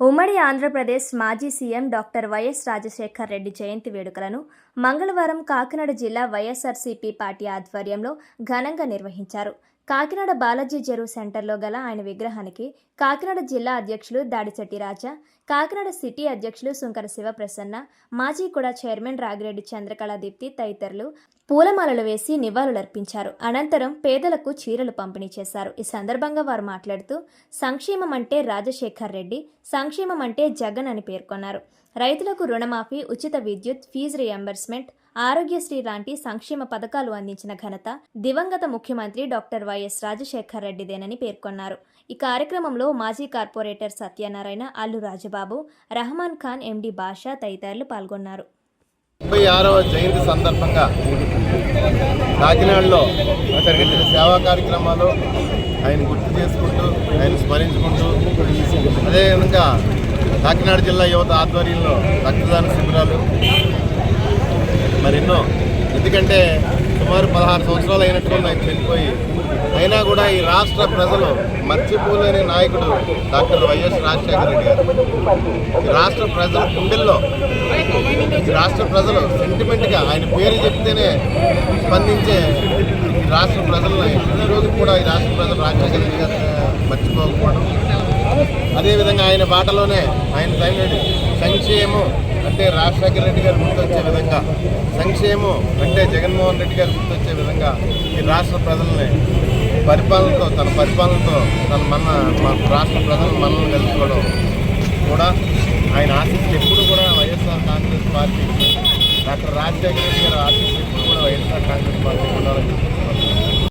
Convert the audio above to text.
ఉమ్మడి ఆంధ్రప్రదేశ్ మాజీ CM doctor YS Rajasekhar Reddy జయంతి వేడుకలను మంగళవారం కాకినాడ జిల్లా వైఎస్ఆర్సీపీ పార్టీ ఆధ్వర్యంలో ఘనంగా నిర్వహించారు. కాకినాడ బాలాజీ చెరువు సెంటర్లో గల ఆయన విగ్రహానికి కాకినాడ జిల్లా అధ్యక్షులు దాడిశెట్టి రాజా కాకినాడ సిటీ అధ్యక్షులు సుంకర శివప్రసన్న మాజీ కూడా చైర్మన్ రాగిరెడ్డి చంద్రకళ దీప్తి తదితరులు పూలమాలలు వేసి నివాళులర్పించారు. అనంతరం పేదలకు చీరలు పంపిణీ చేశారు. ఈ సందర్భంగా వారు మాట్లాడుతూ సంక్షేమం అంటే రాజశేఖర్ రెడ్డి సంక్షేమం అంటే జగన్ అని పేర్కొన్నారు. రైతులకు రుణమాఫీ ఉచిత విద్యుత్ ఫీజు రియంబర్స్మెంట్ ఆరోగ్యశ్రీ లాంటి సంక్షేమ పథకాలు అందించిన ఘనత దివంగత ముఖ్యమంత్రి డాక్టర్ వైఎస్ రాజశేఖర్ రెడ్డిదేనని పేర్కొన్నారు. ఈ కార్యక్రమంలో మాజీ కార్పొరేటర్ సత్యనారాయణ అల్లు రాజబాబు రహమాన్ ఖాన్ ఎండి బాషా తదితరులు పాల్గొన్నారు. ముప్పై ఆరవ జయంతి సందర్భంగా కాకినాడలో జరిగిన సేవా కార్యక్రమాలు ఆయన గుర్తు చేసుకుంటూ ఆయన స్మరించుకుంటూ అదేవిధంగా కాకినాడ జిల్లా యువత ఆధ్వర్యంలో రక్తదాన శిబిరాలు. మరెన్నో. ఎందుకంటే సుమారు పదహారు సంవత్సరాలు అయినట్టుగా ఆయన చనిపోయి అయినా కూడా ఈ రాష్ట్ర ప్రజలు మర్చిపోలేని నాయకుడు డాక్టర్ వైఎస్ రాజశేఖర రెడ్డి గారు. ఈ రాష్ట్ర ప్రజల గుండెల్లో ఈ రాష్ట్ర ప్రజలు సెంటిమెంట్గా ఆయన పేరు చెప్తేనే స్పందించే రాష్ట్ర ప్రజలను ఈరోజు కూడా ఈ రాష్ట్ర ప్రజలు రాజశేఖర రెడ్డి గారు మర్చిపోకపోవడం. అదేవిధంగా ఆయన బాటలోనే ఆయన తగినది సంక్షేమం అంటే రాజశేఖర రెడ్డి గారు గుర్తొచ్చే విధంగా. సంక్షేమం అంటే జగన్మోహన్ రెడ్డి గారు గుర్తొచ్చే విధంగా ఈ రాష్ట్ర ప్రజల్ని పరిపాలనతో తన పరిపాలనతో తన మన మన రాష్ట్ర ప్రజలను మనల్ని కలుసుకోవడం కూడా ఆయన ఆశిస్తులు ఎప్పుడు కూడా YSR Congress party doctor Rajasekhara Reddy గారు ఆశిస్తులు ఎప్పుడు కూడా వైఎస్ఆర్ కాంగ్రెస్ పార్టీ ఉండాలని